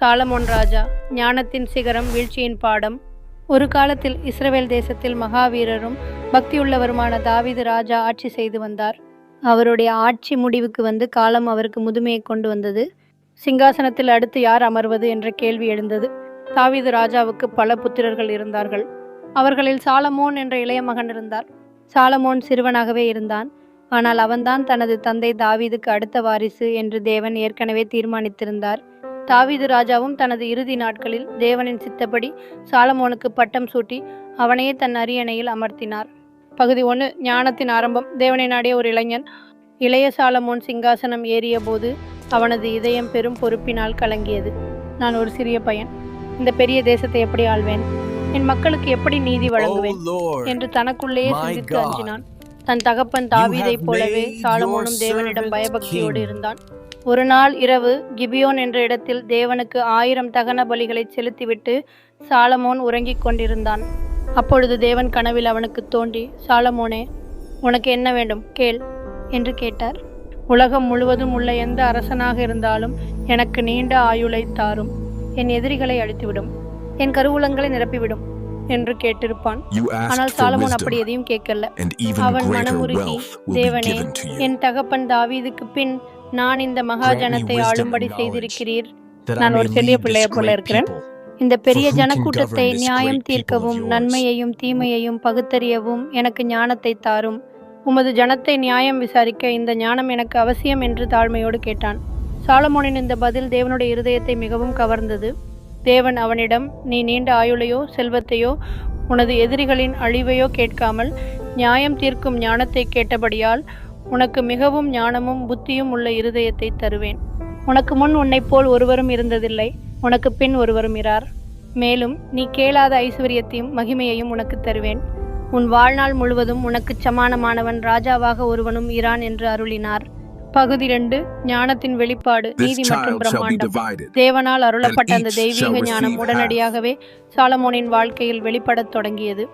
Solomon ராஜா ஞானத்தின் சிகரம் வீழ்ச்சியின் பாடம். ஒரு காலத்தில் இஸ்ரவேல் தேசத்தில் மகாவீரரும் பக்தியுள்ளவருமான தாவிது ராஜா ஆட்சி செய்து வந்தார். அவருடைய ஆட்சி முடிவுக்கு வந்து காலம் அவருக்கு முதுமையை கொண்டு வந்தது. சிங்காசனத்தில் அடுத்து யார் அமர்வது என்ற கேள்வி எழுந்தது. தாவீது ராஜாவுக்கு பல புத்திரர்கள் இருந்தார்கள். அவர்களில் சாலமோன் என்ற இளைய மகன் இருந்தார். சாலமோன் சிறுவனாகவே இருந்தான். ஆனால் அவன்தான் தனது தந்தை தாவீதுக்கு அடுத்த வாரிசு என்று தேவன் ஏற்கனவே தீர்மானித்திருந்தார். தாவீது ராஜாவும் தனது இறுதி நாட்களில் தேவனின் சித்தப்படி சாலமோனுக்கு பட்டம் சூட்டி அவனையே தன் அரியணையில் அமர்த்தினார். பகுதி ஒன்று ஞானத்தின் ஆரம்பம். தேவனை நாடிய ஒரு இளைஞன் இளைய சாலமோன் சிங்காசனம் ஏறிய போது அவனது இதயம் பெரும் பொறுப்பினால் கலங்கியது. நான் ஒரு சிறிய பையன். இந்த பெரிய தேசத்தை எப்படி ஆள்வேன்? என் மக்களுக்கு எப்படி நீதி வழங்குவேன்? Oh Lord, என்று தனக்குள்ளேயே சிந்தித்து. அஞ்சினான். தன் தகப்பன் தாவீதைப் போலவே சாலமோனும் தேவனிடம் பயபக்தியோடு. இருந்தான். ஒரு நாள் இரவு கிபியோன் என்ற இடத்தில் தேவனுக்கு ஆயிரம் தகன பலிகளை செலுத்திவிட்டு சாலமோன் உறங்கிக் கொண்டிருந்தான். அப்பொழுது தேவன் கனவில் அவனுக்கு தோன்றி சாலமோனே உனக்கு என்ன வேண்டும்? கேள் என்று கேட்டார். உலகம் முழுவதும் உள்ள எந்த அரசனாக இருந்தாலும் எனக்கு நீண்ட ஆயுளை தாரும். என் எதிரிகளை அழித்துவிடும். என் கருவூலங்களை நிரப்பிவிடும் என்று கேட்டிருப்பான். ஆனால் சாலமோன் அப்படி எதையும் கேட்கல. அவன் மனமுருகி தேவனே. என் தகப்பன் தாவீதுக்கு பின் நான் இந்த மகாஜனத்தை ஆளும்படி செய்திருக்கிறீர். நான் ஒரு lead பிள்ளையை போல இருக்கிறேன். இந்த பெரிய ஜனக்கூட்டத்தை நியாயம் தீர்க்கவும்? நன்மையையும் தீமையையும் பகுத்தறியவும் எனக்கு ஞானத்தை தாரும். உமது ஜனத்தை நியாயம் விசாரிக்க இந்த ஞானம் எனக்கு அவசியம் என்று தாழ்மையோடு கேட்டான். சாலமோனின் இந்த பதில் தேவனுடைய இருதயத்தை மிகவும் கவர்ந்தது. தேவன் அவனிடம் நீ நீண்ட ஆயுளையோ செல்வத்தையோ உனது எதிரிகளின் அழிவையோ கேட்காமல் நியாயம் தீர்க்கும் ஞானத்தை கேட்டபடியால் உனக்கு மிகவும் ஞானமும் புத்தியும் உள்ள இருதயத்தை தருவேன். உனக்கு முன் உன்னைப் போல் ஒருவரும் இருந்ததில்லை. உனக்கு பின் ஒருவரும் இரார். மேலும் நீ கேளாத ஐஸ்வர்யத்தையும் மகிமையையும் உனக்கு தருவேன். உன் வாழ்நாள் முழுவதும் உனக்குச் சமானமானவன் ராஜாவாக ஒருவனும் இரான் என்று அருளினார். பகுதி ரெண்டு ஞானத்தின் வெளிப்பாடு நீதி மற்றும் பிரம்மாண்டம். தேவனால் அருளப்பட்ட அந்த தெய்வீக ஞானம் உடனடியாகவே சாலமோனின் வாழ்க்கையில் வெளிப்படத் தொடங்கியது.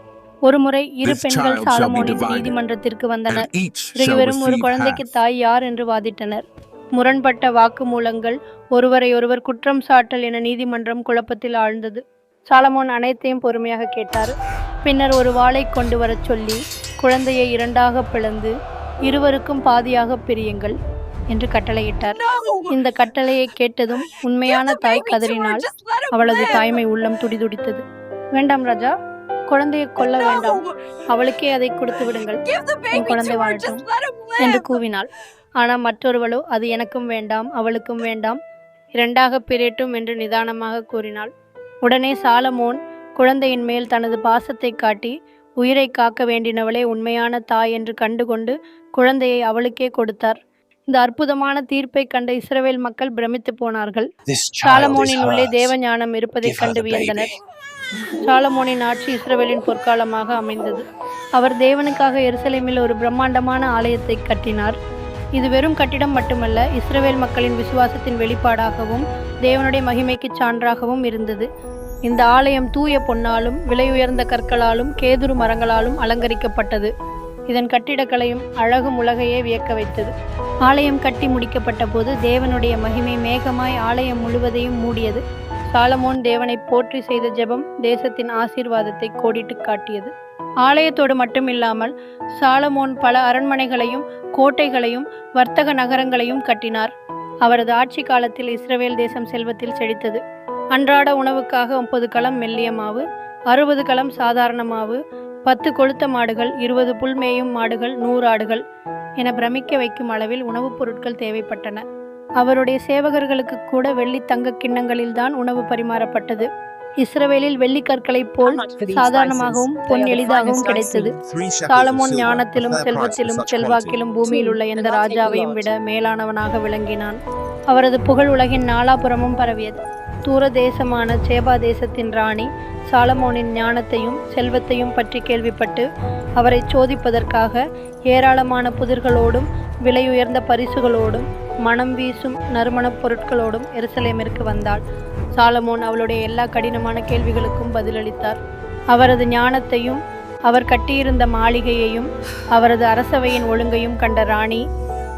ஒருமுறை இரு This பெண்கள் சாலமோனின் நீதிமன்றத்திற்கு வந்தனர். இருவரும் ஒரு குழந்தைக்கு. தாய் யார் என்று வாதிட்டனர். முரண்பட்ட வாக்குமூலங்கள் ஒருவரை ஒருவர் குற்றம் சாட்டல் என நீதிமன்றம் குழப்பத்தில் ஆழ்ந்தது. சாலமோன் அனைத்தையும் பொறுமையாக கேட்டார். பின்னர் ஒரு வாளை கொண்டு வரச் சொல்லி குழந்தையை இரண்டாக பிளந்து இருவருக்கும் பாதியாக பிரியுங்கள் என்று கட்டளையிட்டார். இந்த கட்டளையை கேட்டதும் உண்மையான தாய் கதறினாள் அவளது தாய்மை உள்ளம் துடிதுடித்தது. வேண்டாம் ராஜா குழந்தையை கொல்ல வேண்டாம். அவளுக்கே அதை கொடுத்து விடுங்கள். என் குழந்தை வாழட்டும் என்று கூவினாள். ஆனால் மற்றொருவளோ அது எனக்கும் வேண்டாம் அவளுக்கும் வேண்டாம் இரண்டாக பிரியட்டும் என்று நிதானமாக கூறினாள். உடனே சாலமோன் குழந்தையின் மேல் தனது பாசத்தை காட்டி உயிரை காக்க வேண்டினவளே உண்மையான தாய் என்று கண்டுகொண்டு குழந்தையை அவளுக்கே கொடுத்தார். இந்த அற்புதமான தீர்ப்பை கண்ட இஸ்ரவேல் மக்கள் பிரமித்து போனார்கள். சாலமோனின் உள்ளே hers. தேவ ஞானம் இருப்பதைக் கண்டு வியந்தனர். சாலமோனின் ஆட்சி இஸ்ரவேலின் பொற்காலமாக அமைந்தது. அவர் தேவனுக்காக எருசலேமில் ஒரு பிரம்மாண்டமான ஆலயத்தை கட்டினார். இது வெறும் கட்டிடம் மட்டுமல்ல இஸ்ரவேல் மக்களின் விசுவாசத்தின் வெளிப்பாடாகவும் தேவனுடைய மகிமைக்கு சான்றாகவும் இருந்தது. இந்த ஆலயம் தூய பொன்னாலும் விலையுயர்ந்த கற்களாலும் கேதுரு மரங்களாலும் அலங்கரிக்கப்பட்டது. இதன் கட்டிடக்கலையும் அழகும் உலகையே வியக்க வைத்தது. ஆலயம் கட்டி முடிக்கப்பட்ட போது தேவனுடைய மகிமை மேகமாய் ஆலயம் முழுவதையும் மூடியது. சாலமோன் தேவனை போற்றி செய்த ஜெபம் தேசத்தின் ஆசீர்வாதத்தை கோடிட்டு காட்டியது. ஆலயத்தோடு மட்டுமில்லாமல் சாலமோன் பல அரண்மனைகளையும் கோட்டைகளையும் வர்த்தக நகரங்களையும் கட்டினார். அவரது ஆட்சி காலத்தில் இஸ்ரவேல் தேசம் செல்வத்தில் செழித்தது. அன்றாட உணவுக்காக முப்பது களம் மெல்லிய மாவு அறுபது களம் சாதாரண மாவு பத்து கொழுத்த மாடுகள் இருபது புல்மேயும் மாடுகள் நூறு ஆடுகள் என பிரமிக்க வைக்கும் அளவில் உணவுப் பொருட்கள் தேவைப்பட்டன. அவருடைய சேவகர்களுக்கு கூட வெள்ளி தங்க கிண்ணங்களில்தான் உணவு பரிமாறப்பட்டது. இஸ்ரவேலில் வெள்ளி கற்களைப் போல் சாதாரணமாகவும் பொன் எளிதாகவும் கிடைத்தது. சாலமோன் ஞானத்திலும் செல்வத்திலும் செல்வாக்கிலும். பூமியில் உள்ள எந்த ராஜாவையும் விட மேலானவனாக விளங்கினான். அவரது புகழ் உலகின் நாலாபுறமும் பரவியது. தூர தேசமான சேபா தேசத்தின் ராணி சாலமோனின் ஞானத்தையும் செல்வத்தையும் பற்றி கேள்விப்பட்டு அவரை சோதிப்பதற்காக ஏராளமான புதிர்களோடும் விலையுயர்ந்த பரிசுகளோடும் மனம் வீசும் நறுமணப் பொருட்களோடும் எருசலேமிற்கு வந்தாள். சாலமோன் அவளுடைய எல்லா கடினமான கேள்விகளுக்கும் பதிலளித்தார். அவரது ஞானத்தையும் அவர் கட்டியிருந்த மாளிகையையும் அவரது அரசவையின் ஒழுங்கையும் கண்ட ராணி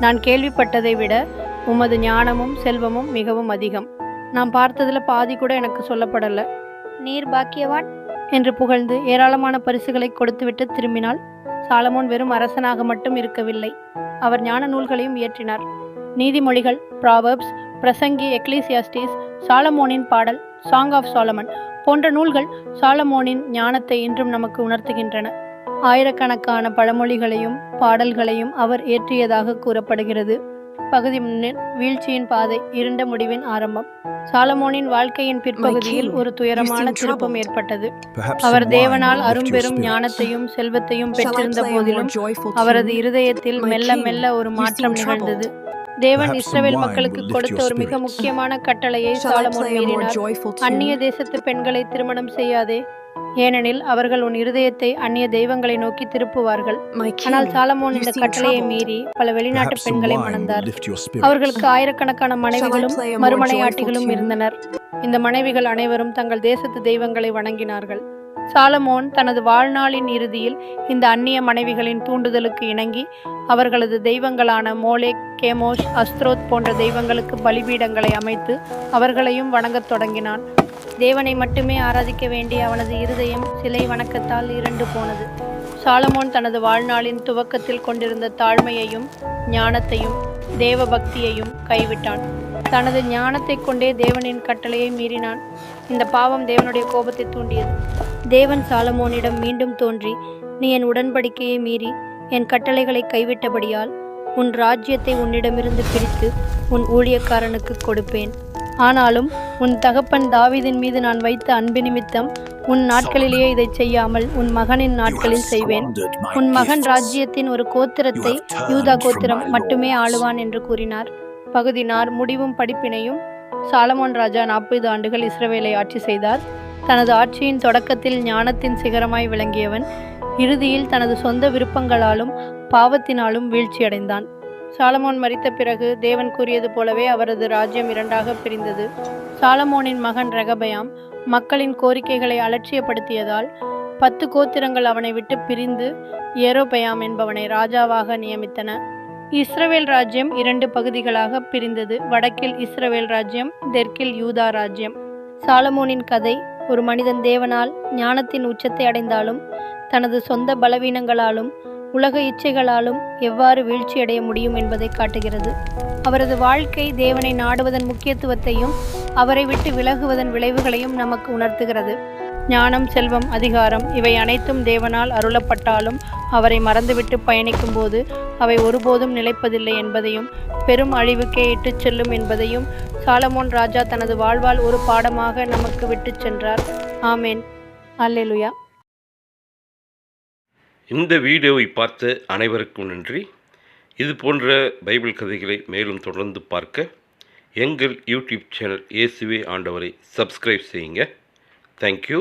நான் கேள்விப்பட்டதை விட உமது ஞானமும் செல்வமும் மிகவும் அதிகம். நான் பார்த்ததில் பாதி கூட எனக்கு சொல்லப்படலை. நீர் பாக்கியவான்? என்று புகழ்ந்து ஏராளமான பரிசுகளை கொடுத்துவிட்டு திரும்பினாள். சாலமோன் வெறும் அரசனாக மட்டும் இருக்கவில்லை. அவர் ஞான நூல்களையும் இயற்றினார். நீதிமொழிகள் ப்ராவர்ப்ஸ் பிரசங்கி எக்லீசியாஸ்டிஸ் சாலமோனின் பாடல் சாங் ஆஃப் சாலமன் போன்ற நூல்கள் சாலமோனின் ஞானத்தை இன்றும் நமக்கு உணர்த்துகின்றன. ஆயிரக்கணக்கான பழமொழிகளையும் பாடல்களையும் அவர் இயற்றியதாக கூறப்படுகிறது. பகுதி முன்னில் வீழ்ச்சியின் பாதை இருண்ட முடிவின் ஆரம்பம். சாலமோனின் வாழ்க்கையின் பிற்பகுதியில் ஒரு துயரமான திருப்பம் ஏற்பட்டது. அவர் தேவனால் அரும்பெரும் ஞானத்தையும் செல்வத்தையும் பெற்றிருந்த போதிலும் அவரது இருதயத்தில் மெல்ல மெல்ல ஒரு மாற்றம் நிகழ்ந்தது. தேவன் இஸ்ரவேல் மக்களுக்கு கொடுத்த ஒரு மிக முக்கியமான கட்டளையை சாலமோன் மீறினார். அந்நிய தேசத்து பெண்களை திருமணம் செய்யாதே. ஏனெனில் அவர்கள் உன் இருதயத்தை அந்நிய தெய்வங்களை நோக்கி திருப்புவார்கள். ஆனால் சாலமோன் இந்த கட்டளையை மீறி பல வெளிநாட்டு பெண்களை மணந்தார். அவர்களுக்கு ஆயிரக்கணக்கான மனைவிகளும் மறுமனையாட்டிகளும் இருந்தனர். இந்த மனைவிகள் அனைவரும் தங்கள் தேசத்து தெய்வங்களை வணங்கினார்கள். சாலமோன் தனது வாழ்நாளின் இறுதியில் இந்த அந்நிய மனைவிகளின் தூண்டுதலுக்கு இணங்கி அவர்களது தெய்வங்களான மோலேக் கேமோஷ் அஸ்த்ரோத் போன்ற தெய்வங்களுக்கு பலிபீடங்களை அமைத்து அவர்களையும் வணங்கத் தொடங்கினான். தேவனை மட்டுமே ஆராதிக்க வேண்டிய அவனது இருதயம் சிலை வணக்கத்தால் இருண்டு போனது. சாலமோன் தனது வாழ்நாளின் துவக்கத்தில் கொண்டிருந்த தாழ்மையையும் ஞானத்தையும் தேவ பக்தியையும் கைவிட்டான். தனது ஞானத்தை கொண்டே தேவனின் கட்டளையை மீறினான். இந்த பாவம் தேவனுடைய கோபத்தை தூண்டியது. தேவன் சாலமோனிடம் மீண்டும் தோன்றி நீ என் உடன்படிக்கையை மீறி என் கட்டளைகளை கைவிட்டபடியால் உன் ராஜ்யத்தை உன்னிடமிருந்து பிரித்து உன் ஊழியக்காரனுக்கு கொடுப்பேன். ஆனாலும் உன் தகப்பன் தாவீதின் மீது நான் வைத்த அன்பு நிமித்தம் உன் நாட்களிலேயே இதை செய்யாமல் உன் மகனின் நாட்களில் செய்வேன். உன் மகன் ராஜ்யத்தின் ஒரு கோத்திரத்தை யூதா கோத்திரம் மட்டுமே ஆளுவான் என்று கூறினார். பகுதினார் முடிவும் படிப்பினையும் சாலமோன் ராஜா நாற்பது ஆண்டுகள் இஸ்ரவேலை ஆட்சி செய்தார். தனது ஆட்சியின் தொடக்கத்தில் ஞானத்தின் சிகரமாய் விளங்கியவன் இறுதியில் தனது சொந்த விருப்பங்களாலும் பாவத்தினாலும் வீழ்ச்சியடைந்தான். சாலமோன் மறித்த பிறகு தேவன் கூறியது போலவே அவரது ராஜ்யம் இரண்டாக பிரிந்தது. சாலமோனின் மகன் ரெகபயாம் மக்களின் கோரிக்கைகளை அலட்சியப்படுத்தியதால் பத்து கோத்திரங்கள் அவனை விட்டு பிரிந்து ஏரோபயாம் என்பவனை ராஜாவாக நியமித்தன. இஸ்ரவேல் ராஜ்யம் இரண்டு பகுதிகளாக பிரிந்தது. வடக்கில் இஸ்ரவேல் ராஜ்யம் தெற்கில் யூதா ராஜ்யம். சாலமோனின் கதை ஒரு மனிதன் தேவனால் ஞானத்தின் உச்சத்தை அடைந்தாலும் தனது சொந்த பலவீனங்களாலும் உலக இச்சைகளாலும் எவ்வாறு வீழ்ச்சியடைய முடியும் என்பதை காட்டுகிறது. அவரது வாழ்க்கை தேவனை நாடுவதன் முக்கியத்துவத்தையும் அவரை விட்டு விலகுவதன் விளைவுகளையும் நமக்கு உணர்த்துகிறது. ஞானம் செல்வம் அதிகாரம் இவை அனைத்தும் தேவனால் அருளப்பட்டாலும் அவரை மறந்துவிட்டு பயணிக்கும்போது அவை ஒருபோதும் நிலைப்பதில்லை என்பதையும் பெரும் அழிவுக்கே இட்டுச் செல்லும் என்பதையும் சாலமோன் ராஜா தனது வாழ்வால் ஒரு பாடமாக நமக்கு விட்டுச் சென்றார். ஆமேன். அல்லேலுயா. இந்த வீடியோவை பார்த்த அனைவருக்கும் நன்றி. இது போன்ற பைபிள் கதைகளை மேலும் தொடர்ந்து பார்க்க எங்கள் யூடியூப் சேனல் இயேசுவே ஆண்டவரை சப்ஸ்கிரைப் செய்யுங்க. தேங்க்யூ